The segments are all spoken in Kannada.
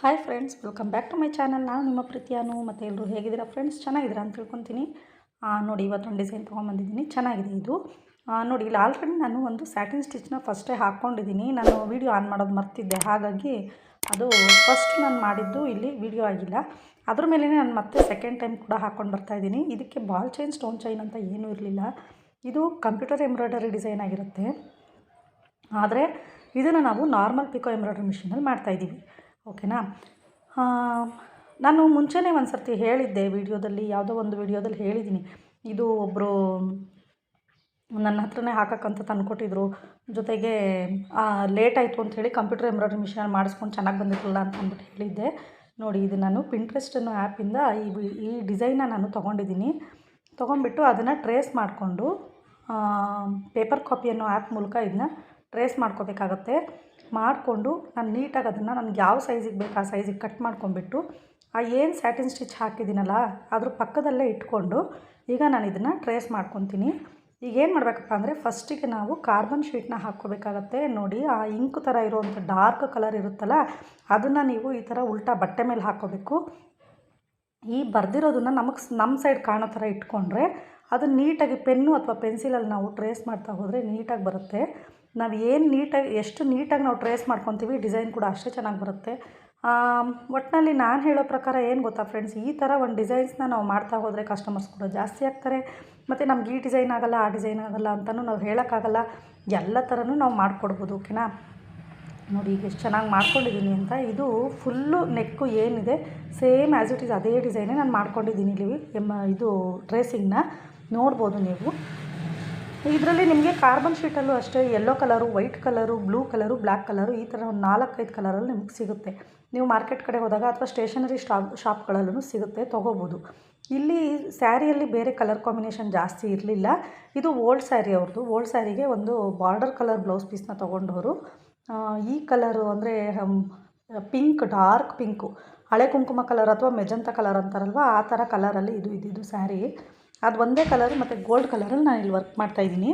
Hi friends welcome back to my channel ನಾನು ನಿಮ್ಮ ಪ್ರೀತಿಯಾನು, ಮತ್ತು ಎಲ್ಲರೂ ಹೇಗಿದ್ದೀರಾ ಫ್ರೆಂಡ್ಸ್ ಚೆನ್ನಾಗಿದ್ದೀರಾ ಅಂತ ತಿಳ್ಕೊತೀನಿ. ನೋಡಿ, ಇವತ್ತೊಂದು ಡಿಸೈನ್ ತೊಗೊಂಬಂದಿದ್ದೀನಿ. ಚೆನ್ನಾಗಿದೆ ಇದು. ನೋಡಿ, ಇಲ್ಲಿ ಆಲ್ರೆಡಿ ನಾನು ಒಂದು ಸ್ಯಾಟಿನ್ ಸ್ಟಿಚ್ನ ಫಸ್ಟೇ ಹಾಕ್ಕೊಂಡಿದ್ದೀನಿ. ನಾನು ವೀಡಿಯೋ ಆನ್ ಮಾಡೋದು ಮರ್ತಿದ್ದೆ. ಹಾಗಾಗಿ ಅದು ಫಸ್ಟ್ ನಾನು ಮಾಡಿದ್ದು ಇಲ್ಲಿ ವೀಡಿಯೋ ಆಗಿಲ್ಲ. ಅದ್ರ ಮೇಲೆ ನಾನು ಮತ್ತೆ ಸೆಕೆಂಡ್ ಟೈಮ್ ಕೂಡ ಹಾಕ್ಕೊಂಡು ಬರ್ತಾಯಿದ್ದೀನಿ ಇದಕ್ಕೆ ಬಾಲ್ ಚೈನ್ ಸ್ಟೋನ್ ಚೈನ್ ಅಂತ ಏನೂ ಇರಲಿಲ್ಲ. ಇದು ಕಂಪ್ಯೂಟರ್ ಎಂಬ್ರಾಯ್ಡರಿ ಡಿಸೈನ್ ಆಗಿರುತ್ತೆ. ಆದರೆ ಇದನ್ನು ನಾವು ನಾರ್ಮಲ್ ಪಿಕೋ ಎಂಬ್ರಾಯ್ಡ್ರಿ ಮಿಷಿನಲ್ಲಿ ಮಾಡ್ತಾಯಿದ್ದೀವಿ ಓಕೆನಾ? ನಾನು ಮುಂಚೆನೇ ಒಂದು ಸರ್ತಿ ಹೇಳಿದ್ದೆ ವಿಡಿಯೋದಲ್ಲಿ, ಯಾವುದೋ ಒಂದು ವಿಡಿಯೋದಲ್ಲಿ ಹೇಳಿದ್ದೀನಿ. ಇದು ಒಬ್ಬರು ನನ್ನ ಹತ್ರನೇ ಹಾಕಕ್ಕಂತ ತಂದುಕೊಟ್ಟಿದ್ರು. ಜೊತೆಗೆ ಲೇಟ್ ಆಯಿತು ಹೇಳಿ ಕಂಪ್ಯೂಟರ್ ಎಂಬ್ರಾಯ್ಡ್ರಿ ಮಿಷಿನಲ್ಲಿ ಮಾಡಿಸ್ಕೊಂಡು ಚೆನ್ನಾಗಿ ಬಂದಿರಲಿಲ್ಲ ಅಂತ ಅಂದ್ಬಿಟ್ಟು ಹೇಳಿದ್ದೆ. ನೋಡಿ, ಇದು ನಾನು ಪಿಂಟ್ರೆಸ್ಟ್ ಅನ್ನೋ ಆ್ಯಪಿಂದ ಈ ಈ ಡಿಸೈನ್ನ ನಾನು ತೊಗೊಂಡಿದ್ದೀನಿ. ತೊಗೊಂಡ್ಬಿಟ್ಟು ಅದನ್ನು ಟ್ರೇಸ್ ಮಾಡಿಕೊಂಡು ಪೇಪರ್ ಕಾಪಿ ಅನ್ನೋ ಆ್ಯಪ್ ಮೂಲಕ ಇದನ್ನ ಟ್ರೇಸ್ ಮಾಡ್ಕೋಬೇಕಾಗತ್ತೆ. ಮಾಡಿಕೊಂಡು ನಾನು ನೀಟಾಗಿ ಅದನ್ನು ನನಗೆ ಯಾವ ಸೈಜಿಗೆ ಬೇಕು ಆ ಸೈಜಿಗೆ ಕಟ್ ಮಾಡ್ಕೊಂಡ್ಬಿಟ್ಟು ಆ ಏನು ಸ್ಯಾಟಿನ್ ಸ್ಟಿಚ್ ಹಾಕಿದ್ದೀನಲ್ಲ ಅದ್ರ ಪಕ್ಕದಲ್ಲೇ ಇಟ್ಕೊಂಡು ಈಗ ನಾನು ಇದನ್ನು ಟ್ರೇಸ್ ಮಾಡ್ಕೊತೀನಿ. ಈಗ ಏನು ಮಾಡಬೇಕಪ್ಪ ಅಂದರೆ ಫಸ್ಟಿಗೆ ನಾವು ಕಾರ್ಬನ್ ಶೀಟ್ನ ಹಾಕ್ಕೋಬೇಕಾಗತ್ತೆ. ನೋಡಿ ಆ ಇಂಕ್ ಥರ ಇರೋವಂಥ ಡಾರ್ಕ್ ಕಲರ್ ಇರುತ್ತಲ್ಲ ಅದನ್ನು ನೀವು ಈ ಥರ ಉಲ್ಟಾ ಬಟ್ಟೆ ಮೇಲೆ ಹಾಕ್ಕೋಬೇಕು. ಈ ಬರೆದಿರೋದನ್ನು ನಮಗೆ ನಮ್ಮ ಸೈಡ್ ಕಾಣೋ ಥರ ಇಟ್ಕೊಂಡ್ರೆ ಅದು ನೀಟಾಗಿ ಪೆನ್ನು ಅಥವಾ ಪೆನ್ಸಿಲಲ್ಲಿ ನಾವು ಟ್ರೇಸ್ ಮಾಡ್ತಾ ಹೋದರೆ ನೀಟಾಗಿ ಬರುತ್ತೆ. ನಾವು ಏನು ನೀಟಾಗಿ, ಎಷ್ಟು ನೀಟಾಗಿ ನಾವು ಟ್ರೇಸ್ ಮಾಡ್ಕೊತೀವಿ ಡಿಸೈನ್ ಕೂಡ ಅಷ್ಟೇ ಚೆನ್ನಾಗಿ ಬರುತ್ತೆ. ಒಟ್ಟಿನಲ್ಲಿ ನಾನು ಹೇಳೋ ಪ್ರಕಾರ ಏನು ಗೊತ್ತಾ ಫ್ರೆಂಡ್ಸ್ ಈ ಥರ ಒಂದು ಡಿಸೈನ್ಸ್ನ ನಾವು ಮಾಡ್ತಾ ಹೋದರೆ ಕಸ್ಟಮರ್ಸ್ ಕೂಡ ಜಾಸ್ತಿ ಆಗ್ತಾರೆ. ಮತ್ತು ನಮ್ಗೆ ಈ ಡಿಸೈನ್ ಆಗಲ್ಲ, ಆ ಡಿಸೈನ್ ಆಗಲ್ಲ ಅಂತಲೂ ನಾವು ಹೇಳೋಕ್ಕಾಗಲ್ಲ ಎಲ್ಲ ಥರನೂ ನಾವು ಮಾಡಿಕೊಡ್ಬೋದು, ಓಕೆನಾ? ನೋಡಿ, ಈಗ ಎಷ್ಟು ಚೆನ್ನಾಗಿ ಮಾಡ್ಕೊಂಡಿದ್ದೀನಿ ಅಂತ. ಇದು ಫುಲ್ಲು ನೆಕ್ಕು ಏನಿದೆ ಸೇಮ್ ಆ್ಯಸ್ ಇಟ್ ಈಸ್ ಅದೇ ಡಿಸೈನೇ ನಾನು ಮಾಡ್ಕೊಂಡಿದ್ದೀನಿ ಇಲ್ಲಿ ಎಮ್ಮ ಇದು ಟ್ರೇಸಿಂಗ್ನ ನೋಡ್ಬೋದು ನೀವು. ಇದರಲ್ಲಿ ನಿಮಗೆ ಕಾರ್ಬನ್ ಶೀಟಲ್ಲೂ ಅಷ್ಟೇ yellow colour white colour blue colour black colour ಈ ಥರ ಒಂದು ನಾಲ್ಕೈದು ಕಲರಲ್ಲಿ ನಿಮ್ಗೆ ಸಿಗುತ್ತೆ. ನೀವು ಮಾರ್ಕೆಟ್ ಕಡೆ ಹೋದಾಗ ಅಥವಾ ಸ್ಟೇಷನರಿ ಶಾಪ್ ಶಾಪ್ಗಳಲ್ಲೂ ಸಿಗುತ್ತೆ, ತೊಗೋಬೋದು. ಇಲ್ಲಿ ಸ್ಯಾರಿಯಲ್ಲಿ ಬೇರೆ ಕಲರ್ ಕಾಂಬಿನೇಷನ್ ಜಾಸ್ತಿ ಇರಲಿಲ್ಲ. ಇದು ಓಲ್ಡ್ ಸ್ಯಾರಿ ಅವ್ರದ್ದು. ಓಲ್ಡ್ ಸ್ಯಾರಿಗೆ ಒಂದು ಬಾರ್ಡರ್ ಕಲರ್ ಬ್ಲೌಸ್ ಪೀಸ್ನ ತೊಗೊಂಡವರು. ಈ ಕಲರು ಅಂದರೆ ಪಿಂಕ್ ಡಾರ್ಕ್ ಪಿಂಕು ಹಳೆ ಕುಂಕುಮ ಕಲರ್ ಅಥವಾ ಮೆಜಂತ ಕಲರ್ ಅಂತಾರಲ್ವ, ಆ ಥರ ಕಲರಲ್ಲಿ ಇದು ಇದ್ದಿದ್ದು ಸ್ಯಾರಿ ಅದು ಒಂದೇ ಕಲರ್ ಮತ್ತು ಗೋಲ್ಡ್ ಕಲರಲ್ಲಿ ನಾನು ಇಲ್ಲಿ ವರ್ಕ್ ಮಾಡ್ತಾಯಿದ್ದೀನಿ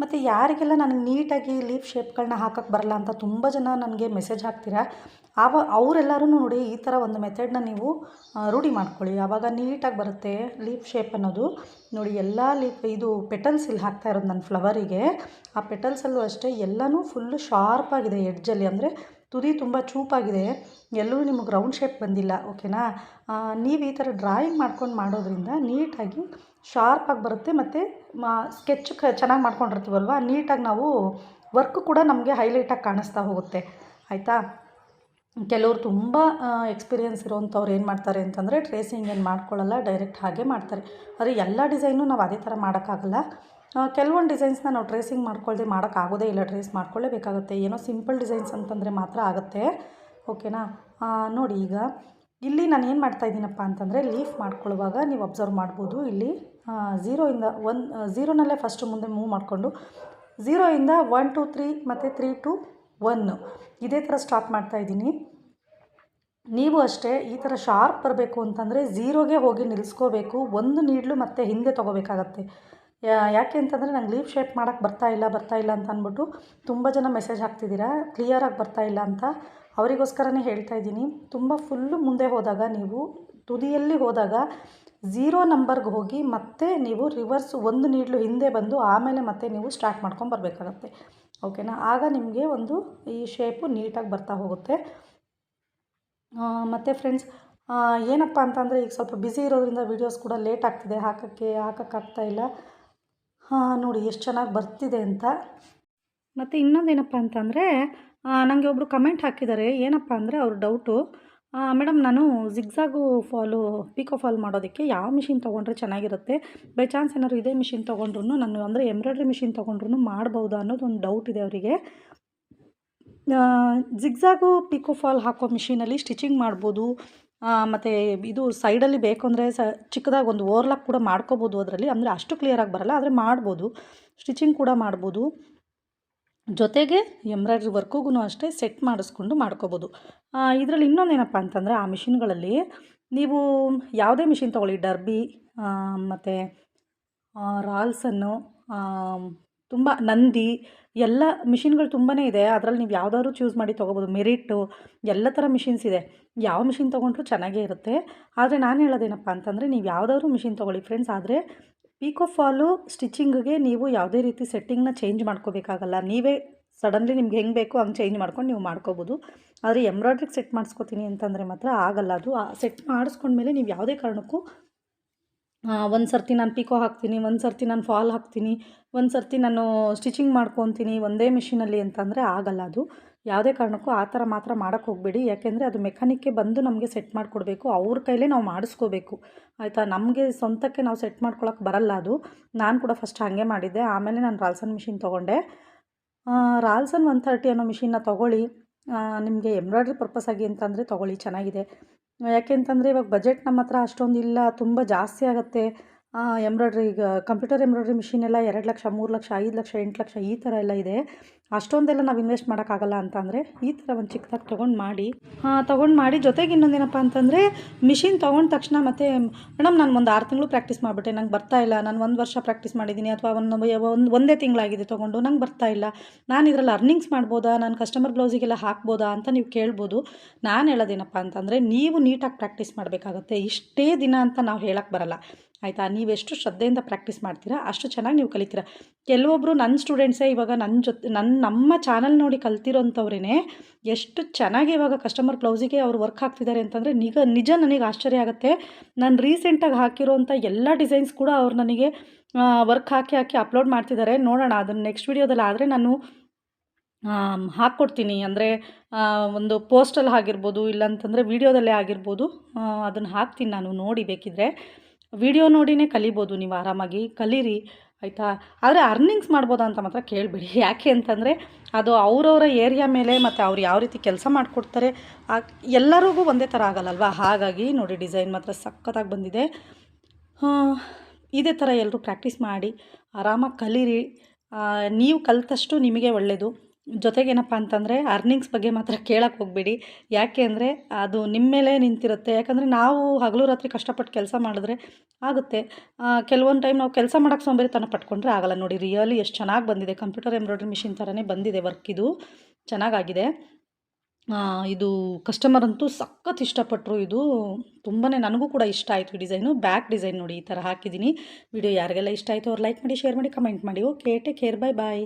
ಮತ್ತು ಯಾರಿಗೆಲ್ಲ ನನಗೆ ನೀಟಾಗಿ ಲೀಪ್ ಶೇಪ್ಗಳನ್ನ ಹಾಕಕ್ಕೆ ಬರಲ್ಲ ಅಂತ ತುಂಬ ಜನ ನನಗೆ ಮೆಸೇಜ್ ಹಾಕ್ತೀರಾ? ಆವ ಅವರೆಲ್ಲರೂ ನೋಡಿ ಈ ಥರ ಒಂದು ಮೆಥಡ್ನ ನೀವು ರೂಢಿ ಮಾಡ್ಕೊಳ್ಳಿ. ಆವಾಗ ನೀಟಾಗಿ ಬರುತ್ತೆ ಲೀಪ್ ಶೇಪ್ ಅನ್ನೋದು. ನೋಡಿ, ಎಲ್ಲ ಲೀಪ್ ಇದು ಪೆಟಲ್ಸ್ ಇಲ್ಲಿ ಹಾಕ್ತಾ ಇರೋದು ನನ್ನ ಫ್ಲವರಿಗೆ ಆ ಪೆಟಲ್ಸಲ್ಲೂ ಅಷ್ಟೇ, ಎಲ್ಲನೂ ಫುಲ್ಲು ಶಾರ್ಪಾಗಿದೆ ಎಡ್ಜಲ್ಲಿ ಅಂದರೆ ತುದಿ ತುಂಬ ಚೂಪಾಗಿದೆ. ಎಲ್ಲೂ ನಿಮಗೆ ರೌಂಡ್ ಶೇಪ್ ಬಂದಿಲ್ಲ ಓಕೆನಾ ನೀವು ಈ ಥರ ಡ್ರಾಯಿಂಗ್ ಮಾಡ್ಕೊಂಡು ಮಾಡೋದ್ರಿಂದ ನೀಟಾಗಿ ಶಾರ್ಪಾಗಿ ಬರುತ್ತೆ ಮತ್ತು ಮಾ ಸ್ಕೆಚ್ ಕ ಚೆನ್ನಾಗಿ ಮಾಡ್ಕೊಂಡಿರ್ತೀವಲ್ವ? ನೀಟಾಗಿ ನಾವು ವರ್ಕ್ ಕೂಡ ನಮಗೆ ಹೈಲೈಟಾಗಿ ಕಾಣಿಸ್ತಾ ಹೋಗುತ್ತೆ. ಆಯಿತಾ? ಕೆಲವರು ತುಂಬ ಎಕ್ಸ್ಪೀರಿಯೆನ್ಸ್ ಇರೋವಂಥವ್ರು ಏನು ಮಾಡ್ತಾರೆ ಅಂತಂದರೆ ಟ್ರೇಸಿಂಗ್ ಏನು ಮಾಡ್ಕೊಳ್ಳಲ್ಲ ಡೈರೆಕ್ಟ್ ಹಾಗೆ ಮಾಡ್ತಾರೆ. ಆದರೆ ಎಲ್ಲ ಡಿಸೈನು ನಾವು ಅದೇ ಥರ ಮಾಡೋಕ್ಕಾಗಲ್ಲ. ಕೆಲವೊಂದು ಡಿಸೈನ್ಸ್ನ ನಾವು ಟ್ರೇಸಿಂಗ್ ಮಾಡ್ಕೊಳ್ದೆ ಮಾಡೋಕ್ಕಾಗೋದೇ ಇಲ್ಲ ಟ್ರೇಸ್ ಮಾಡ್ಕೊಳ್ಳೇಬೇಕಾಗುತ್ತೆ ಏನೋ ಸಿಂಪಲ್ ಡಿಸೈನ್ಸ್ ಅಂತಂದರೆ ಮಾತ್ರ ಆಗುತ್ತೆ. ಓಕೆನಾ ನೋಡಿ ಈಗ, ಇಲ್ಲಿ ನಾನು ಏನು ಮಾಡ್ತಾ ಇದ್ದೀನಪ್ಪ ಅಂತಂದರೆ ಲೀಫ್ ಮಾಡ್ಕೊಳ್ಳುವಾಗ ನೀವು ಅಬ್ಸರ್ವ್ ಮಾಡ್ಬೋದು. ಇಲ್ಲಿ ಝೀರೋಯಿಂದ ಒನ್ ಝೀರೋನಲ್ಲೇ ಫಸ್ಟ್ ಮುಂದೆ ಮೂವ್ ಮಾಡಿಕೊಂಡು ಝೀರೋಯಿಂದ ಒನ್ ಟು ತ್ರೀ ಮತ್ತು ತ್ರೀ ಟು ಒನ್ನು ಇದೇ ಥರ ಸ್ಟಾರ್ಟ್ ಮಾಡ್ತಾಯಿದ್ದೀನಿ ನೀವು ಅಷ್ಟೇ ಈ ಥರ ಶಾರ್ಪ್ ಬರಬೇಕು ಅಂತಂದರೆ ಝೀರೋಗೆ ಹೋಗಿ ನಿಲ್ಲಿಸ್ಕೋಬೇಕು ಒಂದು ನೀಡ್ಲು ಮತ್ತೆ ಹಿಂದೆ ತೊಗೋಬೇಕಾಗತ್ತೆ. ಯಾಕೆ ಅಂತಂದರೆ ನಂಗೆ ಲೀವ್ ಶೇಪ್ ಮಾಡೋಕ್ಕೆ ಬರ್ತಾ ಇಲ್ಲ ಬರ್ತಾ ಇಲ್ಲ ಅಂತ ಅಂದ್ಬಿಟ್ಟು ತುಂಬ ಜನ ಮೆಸೇಜ್ ಹಾಕ್ತಿದ್ದೀರಾ? ಕ್ಲಿಯರಾಗಿ ಬರ್ತಾ ಇಲ್ಲ ಅಂತ ಅವರಿಗೋಸ್ಕರನೇ ಹೇಳ್ತಾ ಇದ್ದೀನಿ. ತುಂಬ ಫುಲ್ಲು ಮುಂದೆ ಹೋದಾಗ ನೀವು ತುದಿಯಲ್ಲಿ ಹೋದಾಗ ಝೀರೋ ನಂಬರ್ಗೆ ಹೋಗಿ ಮತ್ತೆ ನೀವು ರಿವರ್ಸ್ ಒಂದು ನೀಡ್ಲು ಹಿಂದೆ ಬಂದು ಆಮೇಲೆ ಮತ್ತೆ ನೀವು ಸ್ಟಾರ್ಟ್ ಮಾಡ್ಕೊಂಡು ಬರಬೇಕಾಗತ್ತೆ. ಓಕೆನಾ ಆಗ ನಿಮಗೆ ಒಂದು ಈ ಶೇಪು ನೀಟಾಗಿ ಬರ್ತಾ ಹೋಗುತ್ತೆ. ಮತ್ತು ಫ್ರೆಂಡ್ಸ್ ಏನಪ್ಪ ಅಂತಂದರೆ ಈಗ ಸ್ವಲ್ಪ ಬ್ಯುಸಿ ಇರೋದ್ರಿಂದ ವೀಡಿಯೋಸ್ ಕೂಡ ಲೇಟ್ ಆಗ್ತಿದೆ. ಹಾಕೋಕ್ಕೆ ಹಾಕೋಕ್ಕಾಗ್ತಾ ಇಲ್ಲ. ಹಾಂ, ನೋಡಿ, ಎಷ್ಟು ಚೆನ್ನಾಗಿ ಬರ್ತಿದೆ ಅಂತ. ಮತ್ತು ಇನ್ನೊಂದೇನಪ್ಪ ಅಂತಂದರೆ ನನಗೆ ಒಬ್ಬರು ಕಮೆಂಟ್ ಹಾಕಿದ್ದಾರೆ ಏನಪ್ಪ ಅಂದರೆ, ಅವ್ರ ಡೌಟು ಮೇಡಮ್ ನಾನು ಜಿಗ್ಸಾಗು ಫಾಲು ಪಿಕೋ ಫಾಲ್ ಮಾಡೋದಕ್ಕೆ ಯಾವ ಮಿಷಿನ್ ತೊಗೊಂಡ್ರೆ ಚೆನ್ನಾಗಿರುತ್ತೆ? ಬೈ ಚಾನ್ಸ್ ಏನಾದ್ರು ಇದೇ ಮಿಷಿನ್ ತೊಗೊಂಡ್ರು ನಾನು ಅಂದರೆ ಎಂಬ್ರಾಯ್ಡ್ರಿ ಮಿಷಿನ್ ತೊಗೊಂಡ್ರು ಮಾಡ್ಬೋದಾ ಅನ್ನೋದು ಒಂದು ಡೌಟ್ ಇದೆ ಅವರಿಗೆ. ಜಿಗ್ಸಾಗು ಪಿಕೋ ಫಾಲ್ ಹಾಕೋ ಮಿಷಿನಲ್ಲಿ ಸ್ಟಿಚಿಂಗ್ ಮಾಡ್ಬೋದು. ಮತ್ತು ಇದು ಸೈಡಲ್ಲಿ ಬೇಕು ಅಂದರೆ ಸ, ಚಿಕ್ಕದಾಗಿ ಒಂದು ಓರ್ಲಾಕ್ ಕೂಡ ಮಾಡ್ಕೋಬೋದು ಅದರಲ್ಲಿ. ಅಂದರೆ ಅಷ್ಟು ಕ್ಲಿಯರಾಗಿ ಬರಲ್ಲ, ಆದರೆ ಮಾಡ್ಬೋದು. ಸ್ಟಿಚಿಂಗ್ ಕೂಡ ಮಾಡ್ಬೋದು. ಜೊತೆಗೆ ಎಂಬ್ರಾಯ್ಡ್ರಿ ವರ್ಕುಗೂ ಅಷ್ಟೇ ಸೆಟ್ ಮಾಡಿಸ್ಕೊಂಡು ಮಾಡ್ಕೋಬೋದು. ಇದರಲ್ಲಿ ಇನ್ನೊಂದು ಏನಪ್ಪ ಅಂತಂದರೆ ಆ ಮಿಷಿನ್ಗಳಲ್ಲಿ ನೀವು ಯಾವುದೇ ಮಿಷಿನ್ ತೊಗೊಳ್ಳಿ. ಡರ್ಬಿ ಮತ್ತು ರಾಲ್ಸನ್ನು ತುಂಬ ನಂದಿ, ಎಲ್ಲ ಮಿಷಿನ್ಗಳು ತುಂಬಾ ಇದೆ. ಅದರಲ್ಲಿ ನೀವು ಯಾವ್ದಾದ್ರು ಚೂಸ್ ಮಾಡಿ ತೊಗೋಬೋದು. ಮೆರಿಟು, ಎಲ್ಲ ಥರ ಮಿಷಿನ್ಸ್ ಇದೆ. ಯಾವ ಮಿಷಿನ್ ತೊಗೊಂಡ್ರೂ ಚೆನ್ನಾಗೇ ಇರುತ್ತೆ. ಆದರೆ ನಾನು ಹೇಳೋದೇನಪ್ಪ ಅಂತಂದರೆ ನೀವು ಯಾವ್ದಾದ್ರು ಮಿಷಿನ್ ತೊಗೊಳ್ಳಿ. ಫ್ರೆಂಡ್ಸ್, ಆದರೆ ಪೀಕೋ ಫಾಲು ಸ್ಟಿಚಿಂಗಿಗೆ ನೀವು ಯಾವುದೇ ರೀತಿ ಸೆಟ್ಟಿಂಗ್ನ ಚೇಂಜ್ ಮಾಡ್ಕೋಬೇಕಾಗಲ್ಲ. ನೀವೇ ಸಡನ್ಲಿ ನಿಮ್ಗೆ ಹೆಂಗೆ ಬೇಕೋ ಹಂಗೆ ಚೇಂಜ್ ಮಾಡ್ಕೊಂಡು ನೀವು ಮಾಡ್ಕೋಬೋದು. ಆದರೆ ಎಂಬ್ರಾಯ್ಡ್ರಿಗೆ ಸೆಟ್ ಮಾಡಿಸ್ಕೊತೀನಿ ಅಂತಂದರೆ ಮಾತ್ರ ಆಗಲ್ಲ. ಅದು ಸೆಟ್ ಮಾಡಿಸ್ಕೊಂಡ್ಮೇಲೆ ನೀವು ಯಾವುದೇ ಕಾರಣಕ್ಕೂ ಒಂದು ಸರ್ತಿ ನಾನು ಪಿಕೋ ಹಾಕ್ತೀನಿ, ಒಂದು ಸರ್ತಿ ನಾನು ಫಾಲ್ ಹಾಕ್ತೀನಿ, ಒಂದು ಸರ್ತಿ ನಾನು ಸ್ಟಿಚಿಂಗ್ ಮಾಡ್ಕೊತೀನಿ ಒಂದೇ ಮಿಷಿನಲ್ಲಿ ಅಂತಂದರೆ ಆಗಲ್ಲ ಅದು. ಯಾವುದೇ ಕಾರಣಕ್ಕೂ ಆ ಥರ ಮಾತ್ರ ಮಾಡೋಕ್ಕೆ ಹೋಗಬೇಡಿ. ಯಾಕೆಂದರೆ ಅದು ಮೆಕ್ಯಾನಿಕ್ಗೆ ಬಂದು ನಮಗೆ ಸೆಟ್ ಮಾಡಿಕೊಡ್ಬೇಕು. ಅವ್ರ ಕೈಲೇ ನಾವು ಮಾಡಿಸ್ಕೋಬೇಕು. ಆಯಿತಾ? ನಮಗೆ ಸ್ವಂತಕ್ಕೆ ನಾವು ಸೆಟ್ ಮಾಡ್ಕೊಳಕ್ಕೆ ಬರಲ್ಲ ಅದು. ನಾನು ಕೂಡ ಫಸ್ಟ್ ಹಾಗೆ ಮಾಡಿದ್ದೆ. ಆಮೇಲೆ ನಾನು ರಾಲ್ಸನ್ ಮಿಷಿನ್ ತೊಗೊಂಡೆ. ರಾಲ್ಸನ್ ಒನ್ ಥರ್ಟಿ ಅನ್ನೋ ಮಿಷಿನ್ನ ತೊಗೊಳ್ಳಿ. ನಿಮಗೆ ಎಂಬ್ರಾಯ್ಡ್ರಿ ಪರ್ಪಸ್ ಆಗಿ ಅಂತಂದರೆ ತೊಗೊಳ್ಳಿ, ಚೆನ್ನಾಗಿದೆ. ಯಾಕೆ ಅಂತಂದರೆ ಇವಾಗ ಬಜೆಟ್ ನಮ್ಮ ಹತ್ರ ಅಷ್ಟೊಂದಿಲ್ಲ, ತುಂಬ ಜಾಸ್ತಿ ಆಗುತ್ತೆ. ಎಂಬ್ರಾಯ್ಡ್ರಿ ಈಗ ಕಂಪ್ಯೂಟರ್ ಎಂಬ್ರಾಯ್ಡ್ರಿ ಮಿಷಿನ್ ಎಲ್ಲ ಎರಡು ಲಕ್ಷ, ಮೂರು ಲಕ್ಷ, ಐದು ಲಕ್ಷ, ಎಂಟು ಲಕ್ಷ ಈ ಥರ ಎಲ್ಲ ಇದೆ. ಅಷ್ಟೊಂದೆಲ್ಲ ನಾವು ಇನ್ವೆಸ್ಟ್ ಮಾಡೋಕ್ಕಾಗಲ್ಲ ಅಂತ ಅಂದರೆ ಈ ಥರ ಒಂದು ಚಿಕ್ಕದಾಗಿ ತೊಗೊಂಡು ಮಾಡಿ. ಹಾಂ, ತೊಗೊಂಡು ಮಾಡಿ. ಜೊತೆಗೆ ಇನ್ನೊಂದೇನಪ್ಪ ಅಂತಂದರೆ ಮಿಷಿನ್ ತೊಗೊಂಡ ತಕ್ಷಣ ಮತ್ತೆ ಮೇಡಮ್ ನಾನು ಒಂದು ಆರು ತಿಂಗಳು ಪ್ರಾಕ್ಟೀಸ್ ಮಾಡಿಬಿಟ್ಟೆ, ನಂಗೆ ಬರ್ತಾ ಇಲ್ಲ. ನಾನು ಒಂದು ವರ್ಷ ಪ್ರಾಕ್ಟೀಸ್ ಮಾಡಿದ್ದೀನಿ ಅಥವಾ ಒಂದು ಒಂದು ತಿಂಗಳಾಗಿದೆ ತೊಗೊಂಡು, ನಂಗೆ ಬರ್ತಾ ಇಲ್ಲ. ನಾನು ಇದರಲ್ಲಿ ಅರ್ನಿಂಗ್ಸ್ ಮಾಡ್ಬೋದಾ? ನಾನು ಕಸ್ಟಮರ್ ಬ್ಲೌಸಿಗೆಲ್ಲ ಹಾಕ್ಬೋದಾ? ಅಂತ ನೀವು ಕೇಳ್ಬೋದು. ನಾನು ಹೇಳೋದೇನಪ್ಪ ಅಂತಂದರೆ, ನೀವು ನೀಟಾಗಿ ಪ್ರಾಕ್ಟೀಸ್ ಮಾಡಬೇಕಾಗುತ್ತೆ. ಇಷ್ಟೇ ದಿನ ಅಂತ ನಾವು ಹೇಳಕ್ಕೆ ಬರಲ್ಲ. ಆಯಿತಾ? ನೀವೆಷ್ಟು ಶ್ರದ್ಧೆಯಿಂದ ಪ್ರಾಕ್ಟೀಸ್ ಮಾಡ್ತೀರಾ? ಅಷ್ಟು ಚೆನ್ನಾಗಿ ನೀವು ಕಲಿತೀರಾ? ಕೆಲವೊಬ್ಬರು ನನ್ನ ಸ್ಟೂಡೆಂಟ್ಸೇ ಇವಾಗ ನನ್ನ ಜೊತೆ ನನ್ನ ನಮ್ಮ ಚಾನಲ್ ನೋಡಿ ಕಲ್ತಿರೋಂಥವ್ರೇ ಎಷ್ಟು ಚೆನ್ನಾಗಿ ಇವಾಗ ಕಸ್ಟಮರ್ ಬ್ಲೌಸಿಗೆ ಅವ್ರು ವರ್ಕ್ ಹಾಕ್ತಿದ್ದಾರೆ ಅಂತಂದರೆ ನಿಗ, ನಿಜ ನನಗೆ ಆಶ್ಚರ್ಯ ಆಗುತ್ತೆ. ನಾನು ರೀಸೆಂಟಾಗಿ ಹಾಕಿರೋಂಥ ಎಲ್ಲ ಡಿಸೈನ್ಸ್ ಕೂಡ ಅವ್ರು ನನಗೆ ವರ್ಕ್ ಹಾಕಿ ಹಾಕಿ ಅಪ್ಲೋಡ್ ಮಾಡ್ತಿದ್ದಾರೆ ನೋಡೋಣ ಅದನ್ನು ನೆಕ್ಸ್ಟ್ ವೀಡಿಯೋದಲ್ಲಿ ಆದರೆ ನಾನು ಹಾಕ್ಕೊಡ್ತೀನಿ. ಅಂದರೆ ಒಂದು ಪೋಸ್ಟಲ್ಲಿ ಆಗಿರ್ಬೋದು ಇಲ್ಲಾಂತಂದರೆ ವೀಡಿಯೋದಲ್ಲೇ ಆಗಿರ್ಬೋದು ಅದನ್ನು ಹಾಕ್ತೀನಿ ನಾನು ನೋಡಿ ಬೇಕಿದ್ದರೆ ವಿಡಿಯೋ ನೋಡಿನೇ ಕಲಿಬೋದು, ನೀವು ಆರಾಮಾಗಿ ಕಲೀರಿ, ಆಯಿತಾ? ಆದರೆ ಅರ್ನಿಂಗ್ಸ್ ಮಾಡ್ಬೋದಾ ಅಂತ ಮಾತ್ರ ಕೇಳಬೇಡಿ. ಯಾಕೆ ಅಂತಂದರೆ, ಅದು ಅವರವರ ಏರಿಯಾ ಮೇಲೆ ಮತ್ತು ಅವ್ರು ಯಾವ ರೀತಿ ಕೆಲಸ ಮಾಡಿಕೊಡ್ತಾರೆ ಎಲ್ಲರಿಗೂ ಒಂದೇ ಥರ ಆಗಲ್ಲಲ್ವಾ? ಹಾಗಾಗಿ ನೋಡಿ ಡಿಸೈನ್ ಮಾತ್ರ ಸಖತ್ತಾಗಿ ಬಂದಿದೆ. ಇದೇ ಥರ ಎಲ್ಲರೂ ಪ್ರಾಕ್ಟೀಸ್ ಮಾಡಿ, ಆರಾಮಾಗಿ ಕಲೀರಿ. ನೀವು ಕಲಿತಷ್ಟು ನಿಮಗೆ ಒಳ್ಳೆಯದು ಜೊತೆಗೇನಪ್ಪ ಅಂತಂದರೆ ಅರ್ನಿಂಗ್ಸ್ ಬಗ್ಗೆ ಮಾತ್ರ ಕೇಳಕ್ಕೆ ಹೋಗಬೇಡಿ. ಯಾಕೆ ಅಂದರೆ ಅದು ನಿಮ್ಮ ಮೇಲೆ ನಿಂತಿರುತ್ತೆ. ಯಾಕಂದರೆ ನಾವು ಹಗಲು ರಾತ್ರಿ ಕಷ್ಟಪಟ್ಟು ಕೆಲಸ ಮಾಡಿದ್ರೆ ಆಗುತ್ತೆ. ಕೆಲವೊಂದು ಟೈಮ್ ನಾವು ಕೆಲಸ ಮಾಡೋಕ್ಕೆ ಸೋಂಬೇರಿತನ ಪಟ್ಕೊಂಡ್ರೆ ಆಗಲ್ಲ. ನೋಡಿ ರಿಯಲಿ ಎಷ್ಟು ಚೆನ್ನಾಗಿ ಬಂದಿದೆ. ಕಂಪ್ಯೂಟರ್ ಎಂಬ್ರಾಯ್ಡ್ರಿ ಮಿಷಿನ್ ಥರನೇ ಬಂದಿದೆ ವರ್ಕ್ ಇದು. ಚೆನ್ನಾಗಾಗಿದೆ. ಇದು ಕಸ್ಟಮರ್ ಅಂತೂ ಸಖತ್ ಇಷ್ಟಪಟ್ಟರು ಇದು ತುಂಬಾ ನನಗೂ ಕೂಡ ಇಷ್ಟ ಆಯಿತು ಈ ಡಿಸೈನು ಬ್ಯಾಕ್ ಡಿಸೈನ್ ನೋಡಿ ಈ ಥರ ಹಾಕಿದ್ದೀನಿ. ವಿಡಿಯೋ ಯಾರಿಗೆಲ್ಲ ಇಷ್ಟ ಆಯಿತು ಅವ್ರು ಲೈಕ್ ಮಾಡಿ ಶೇರ್ ಮಾಡಿ ಕಮೆಂಟ್ ಮಾಡಿ. Okay take care bye bye